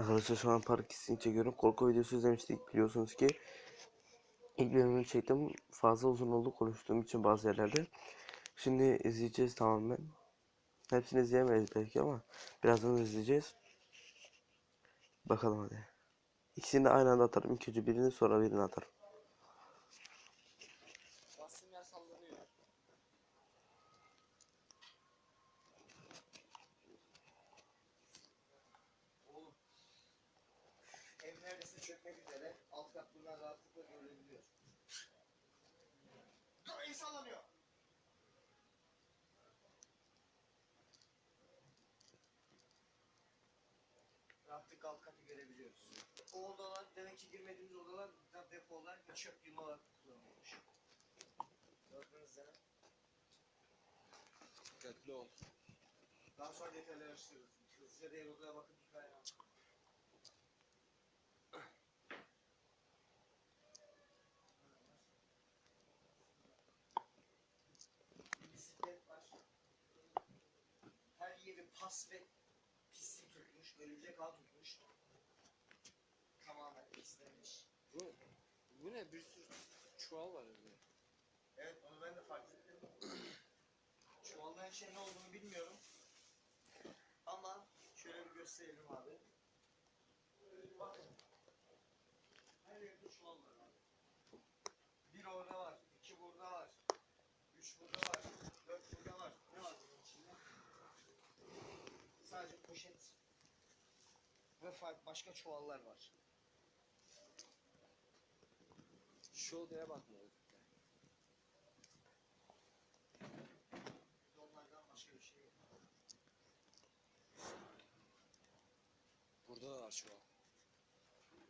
Arkadaşlar şu an park hissini çekiyorum. Korku videosu izlemiştik biliyorsunuz ki. İlk bölümünü çektim. Fazla uzun oldu konuştuğum için bazı yerlerde. Şimdi izleyeceğiz tamamen. Hepsini izleyemeyiz belki ama birazdan izleyeceğiz. Bakalım hadi. İkisini de aynı anda atarım. İlk önce birini sonra birini atarım. Bastım yer sallanıyor. Oğlum. Ev çökmek üzere. Alt kat buradan rahatlıkla görülebiliyor. Dur el sallanıyor. Rahatlıkla alt katı görebiliyoruz. O odalar demek ki girmediğimiz odalar da depolar ve çöp yığma olarak kullanılmış. Gördüğünüz üzere. Dikkatli ol. Daha sonra detaylı araştırırız. Hızlıca diğer odaya bakıp hikaye anlat. Bisiklet var. Pas ve pislik tutmuş. Örümcek ağ tutmuş. Tamamen pislenmiş. Bu, bu ne? Bir sürü çuval var evde. Evet onu ben de fark ettim. Çuvalların şey ne olduğunu bilmiyorum. Ama şöyle bir gösterelim abi. Bakın. Her yerde çuvallar var. Bir orada var, iki burada var, üç burada var, dört burada var. Ne var bunun içinde? Sadece poşet ve başka çuvallar var. Şu odaya de Onlardan başka bir şey yok. Burada da var çuval.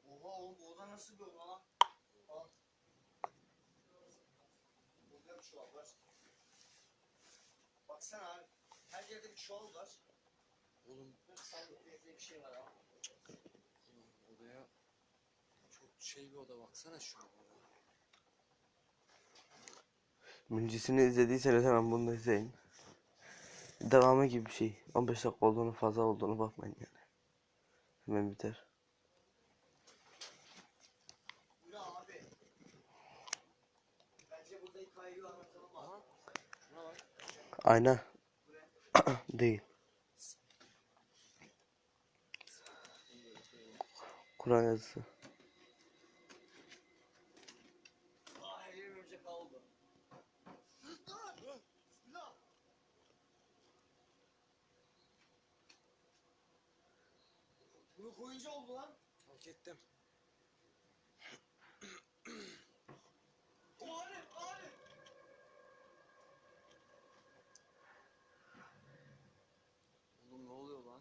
Oha oğlum bu oda nasıl bir oda lan? Burada bir çuval var. Baksana abi. Her yerde bir çuval var. Oğlum, Bir sandık benzer bir şey var ama. odaya çok şey bir oda baksana şu an. Birincisini izlediyseniz hemen bunu da izleyin. Devamı gibi bir şey. 15 dakika olduğunu fazla olduğunu bakmayın yani. Hemen biter. Yürü abi. Bence burada hikayeyi anlatalım abi. Aha. Şuna bak. Ayna Buraya. değil. Kur'an yazısı. Bunu koyunca oldu lan. Fark ettim. Abi, abi. Oğlum ne oluyor lan?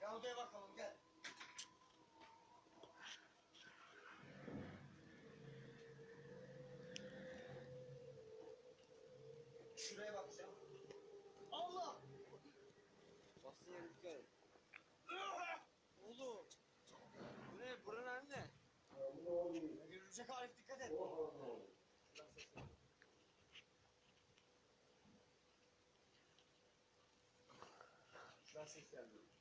Gel odaya bakalım gel. Şuraya bakacağım. Allah! Bastığın yere dikkat et. Oğlum. Bu ne? Buranın ne? Görülecek Arif dikkat et. Şuradan ses geldi.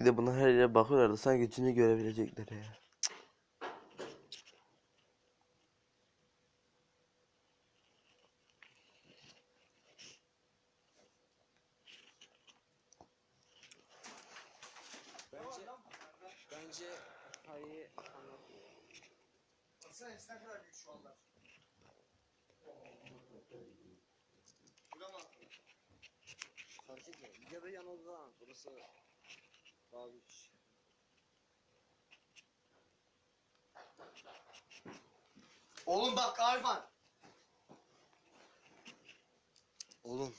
Bir de bunlar her yere bakıyorlardı. Sanki cini görebilecekler ya. Bence, bence hikayeyi anlatmıyor. Baksana ne kadar büyük şu anda. Buna attın? Fark etmiyor. Ya da yan odada. Burası büyük. Oğlum bak Arifan. Oğlum.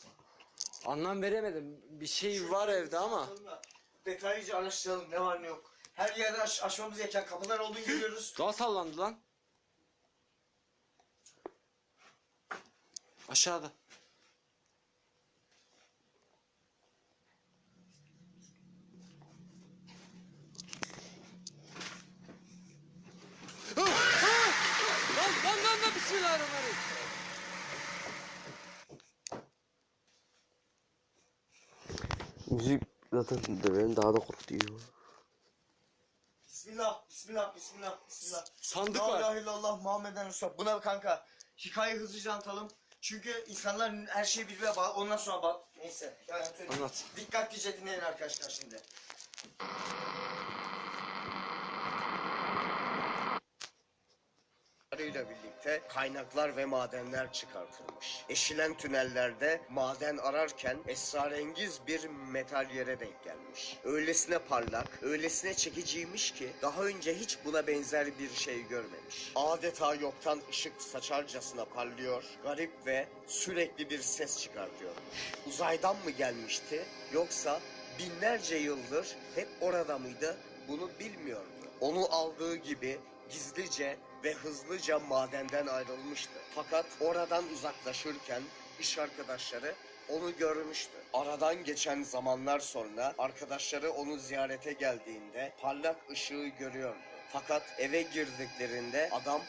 Anlam veremedim. Bir şey var evde ama. Detaylıca araştıralım ne var ne yok. Her yerde aş aşmamız gereken kapılar olduğunu görüyoruz. Daha sallandı lan. Aşağıda. Lan lan lan lan bismillahirrahmanirrahim. Müzik zaten de beni daha da korkutuyor. Bismillah, bismillah, bismillah, bismillah. Sandık var. La ilahe illallah Muhammeden Resulullah. Buna kanka hikayeyi hızlıca anlatalım. Çünkü insanlar her şeyi birbirine bağlı. Ondan sonra bak. Neyse. Yani, Anlat. Dikkatlice dinleyin arkadaşlar şimdi. İle birlikte kaynaklar ve madenler çıkartılmış. Eşilen tünellerde maden ararken esrarengiz bir metal yere denk gelmiş. Öylesine parlak, öylesine çekiciymiş ki daha önce hiç buna benzer bir şey görmemiş. Adeta yoktan ışık saçarcasına parlıyor, garip ve sürekli bir ses çıkartıyormuş. Uzaydan mı gelmişti yoksa binlerce yıldır hep orada mıydı bunu bilmiyordu. Onu aldığı gibi gizlice ve hızlıca madenden ayrılmıştı. Fakat oradan uzaklaşırken iş arkadaşları onu görmüştü. Aradan geçen zamanlar sonra arkadaşları onu ziyarete geldiğinde parlak ışığı görüyordu. Fakat eve girdiklerinde adam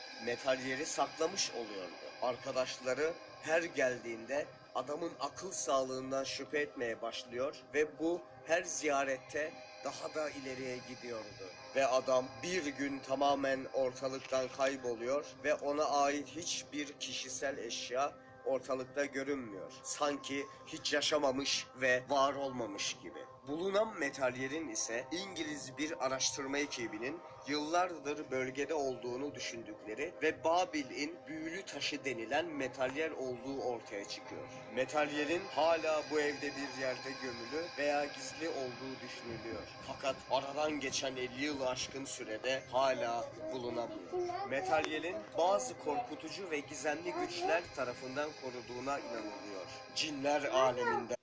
yeri saklamış oluyordu. Arkadaşları her geldiğinde adamın akıl sağlığından şüphe etmeye başlıyor ve bu her ziyarette daha da ileriye gidiyordu. Ve adam bir gün tamamen ortalıktan kayboluyor ve ona ait hiçbir kişisel eşya ortalıkta görünmüyor. Sanki hiç yaşamamış ve var olmamış gibi. Bulunan metalyerin ise İngiliz bir araştırma ekibinin yıllardır bölgede olduğunu düşündükleri ve Babil'in büyülü taşı denilen metalyer olduğu ortaya çıkıyor. Metalyerin hala bu evde bir yerde gömülü veya gizli olduğu düşünülüyor. Fakat aradan geçen 50 yıl aşkın sürede hala bulunamıyor. Metalyerin bazı korkutucu ve gizemli güçler tarafından koruduğuna inanılıyor. Cinler aleminde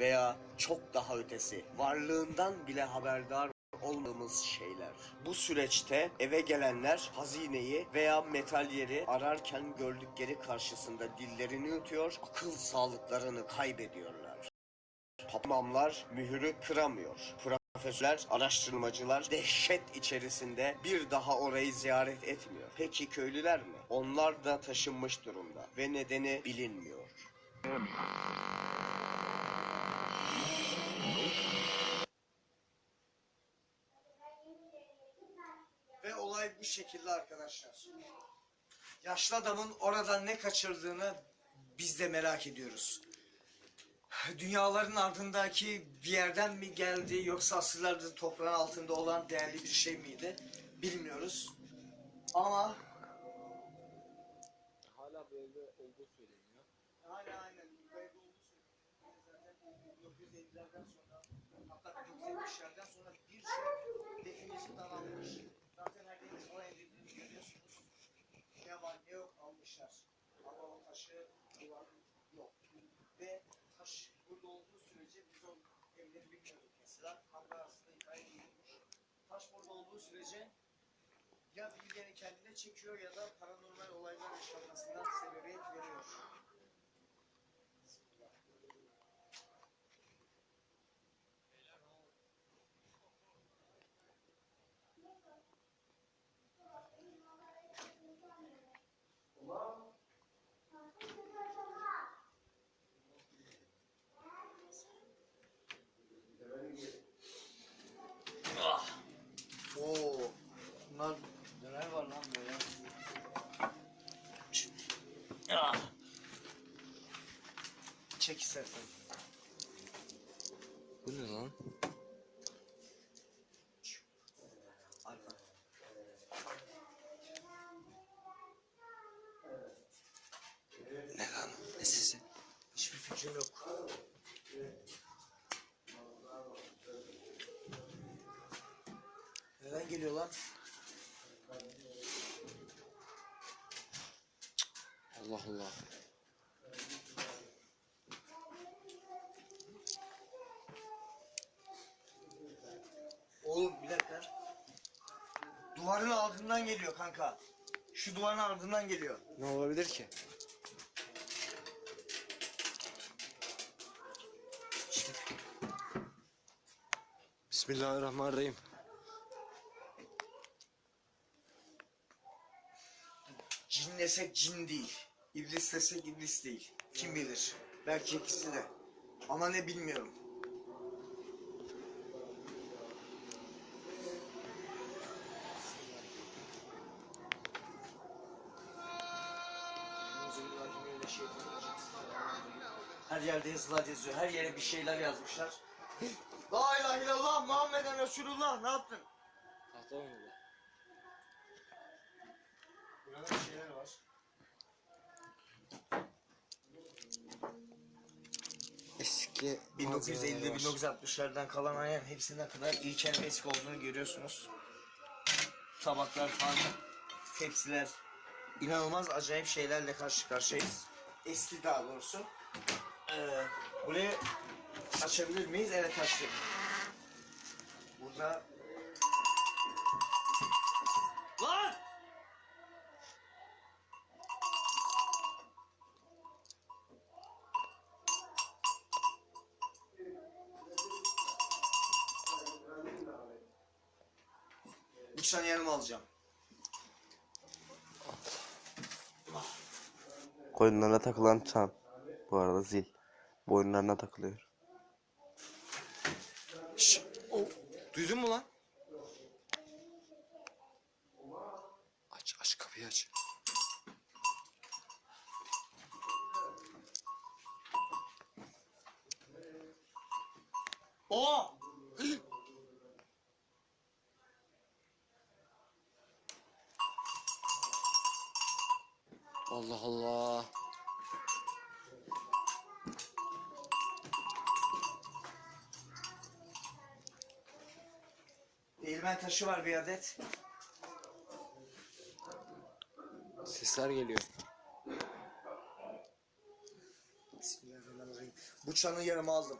veya çok daha ötesi varlığından bile haberdar olmadığımız şeyler. Bu süreçte eve gelenler hazineyi veya metalyeri ararken gördükleri karşısında dillerini yutuyor, akıl sağlıklarını kaybediyorlar. Papamlar mühürü kıramıyor. Profesörler, araştırmacılar dehşet içerisinde bir daha orayı ziyaret etmiyor. Peki köylüler mi? Onlar da taşınmış durumda ve nedeni bilinmiyor. Ve olay bu şekilde arkadaşlar. Yaşlı adamın oradan ne kaçırdığını biz de merak ediyoruz. Dünyaların ardındaki bir yerden mi geldi yoksa asırlardır toprağın altında olan değerli bir şey miydi bilmiyoruz. Ama Hala bu evde olduğu söyleniyor. Aynen aynen. Bu evde olduğu söyleniyor. Zaten 1950'lerden sonra hatta 1970'lerden sonra bir şey definesi tamamlamış. Zaten herkes o evde görüyorsunuz. Ne var ne yok almışlar. Ama o taşı duvar yok. Ve taş burada olduğu sürece biz o evleri bilmiyorduk mesela. Hatta aslında hikaye değilmiş. Taş burada olduğu sürece ya birileri kendine çekiyor ya da paranormal olaylar yaşanmasından sebebiyet veriyor. Oo. Bunlar neler var lan böyle? Ah. Çek istersen. Bu ne lan? Arka. Ne sesi? Hiçbir fikrim yok. Neden geliyor lan? Allah Allah. Oğlum bir dakika. Duvarın ardından geliyor kanka. Şu duvarın ardından geliyor. Ne olabilir ki? Bismillahirrahmanirrahim. cin desek cin değil. İblis desek iblis değil. Kim bilir. Belki ikisi de. Ama ne bilmiyorum. Her yerde yazılar yazıyor. Her yere bir şeyler yazmışlar. La ilahe illallah Muhammeden Resulullah ne yaptın? Tahta oynadı. Burada bir şeyler var. Eski 1950'de 1960'lardan kalan aynen hepsinden kadar ilkel ve eski olduğunu görüyorsunuz. Tabaklar falan, tepsiler. inanılmaz acayip şeylerle karşı karşıyayız. Eski daha doğrusu. Ee, burayı açabilir miyiz? Evet açtık. Burada... Lan! Nişan yanıma alacağım. Koyunlarına takılan çan. Bu arada zil. Boynlarına takılıyor. Şşş. o- Duydun mu lan? Aç aç kapıyı aç. O! Allah Allah. Değirmen taşı var bir adet. Sesler geliyor. Bismillahirrahmanirrahim. Bu çanı yanıma aldım.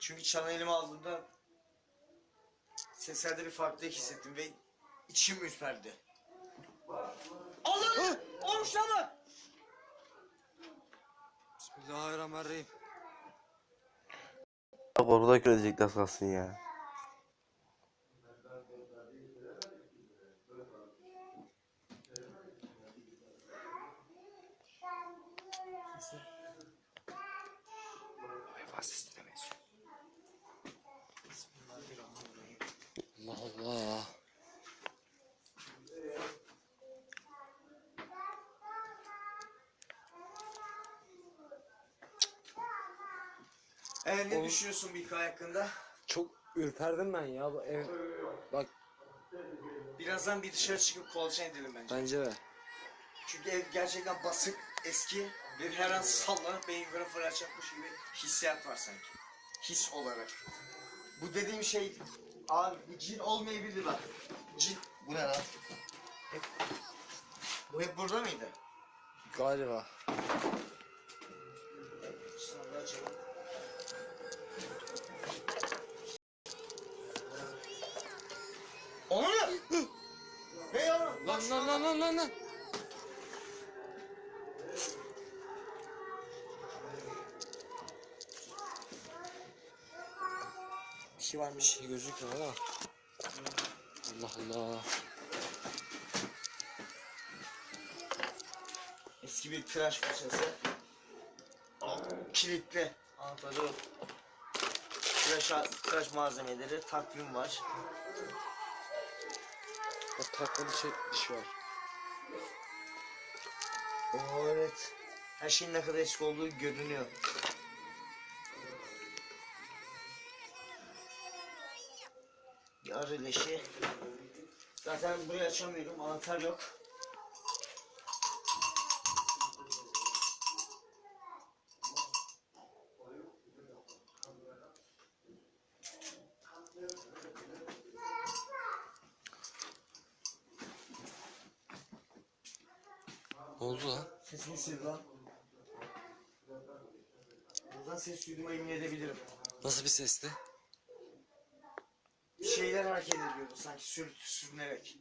Çünkü çanı elime aldığımda seslerde bir farklılık hissettim ve içim ürperdi. Alın! Olmuş çanı! Bismillahirrahmanirrahim. Bak orada az kalsın ya. Hayvan sesine benziyor. Allah Allah. Evet ne Oğlum- düşünüyorsun bu hikaye hakkında? Çok ürperdim ben ya. Bu ev... Bak Birazdan bir dışarı çıkıp kolaçan edelim bence. bence de. Çünkü ev gerçekten basık, eski ve her an sallanıp beyin yukarı fırlatacakmış gibi hissiyat var sanki. His olarak. Bu dediğim şey, abi bu cin olmayabilir bak. Cin, bu ne lan? Hep, bu hep burada mıydı? Galiba. Onu ne? Ne yavrum? Lan lan lan lan lan Bir şey var mı? Bir şey gözükmüyor ama. Allah Allah. Eski bir tıraş fırçası. Kilitli. Anahtarı yok. Tıraş, tıraş malzemeleri, takvim var. Bak takma bir şey, bir şey var. Oo evet. Her şeyin ne kadar eski olduğu görünüyor. Arı leşi. Zaten burayı açamıyorum. Anahtar yok. Ne oldu lan? Sesini sil lan. Buradan ses duyduğuma emin edebilirim. Nasıl bir sesti? Şeyler hareket ediyordu sanki sür, sürünerek.